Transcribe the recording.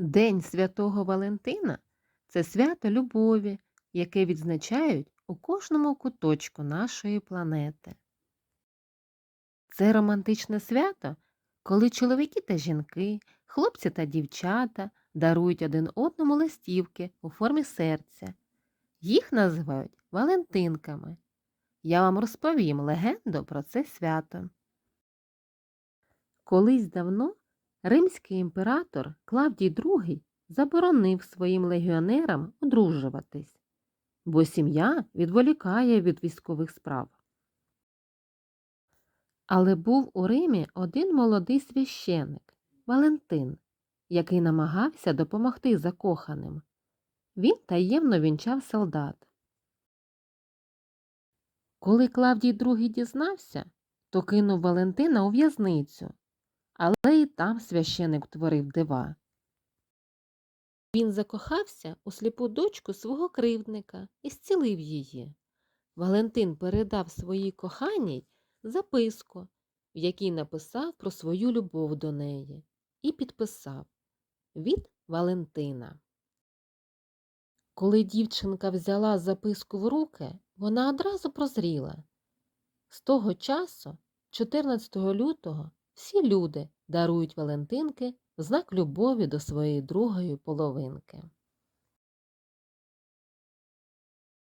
День Святого Валентина це свято любові, яке відзначають у кожному куточку нашої планети. Це романтичне свято, коли чоловіки та жінки, хлопці та дівчата дарують один одному листівки у формі серця. Їх називають Валентинками. Я вам розповім легенду про це свято. Колись давно римський імператор Клавдій II заборонив своїм легіонерам одружуватись, бо сім'я відволікає від військових справ. Але був у Римі один молодий священик Валентин, який намагався допомогти закоханим. Він таємно вінчав солдат. Коли Клавдій II дізнався, то кинув Валентина у в'язницю, але і там священик творив дива. Він закохався у сліпу дочку свого кривдника і зцілив її. Валентин передав своїй коханій записку, в якій написав про свою любов до неї, і підписав від Валентина. Коли дівчинка взяла записку в руки, вона одразу прозріла. З того часу, 14 лютого, всі люди дарують Валентинки в знак любові до своєї другої половинки.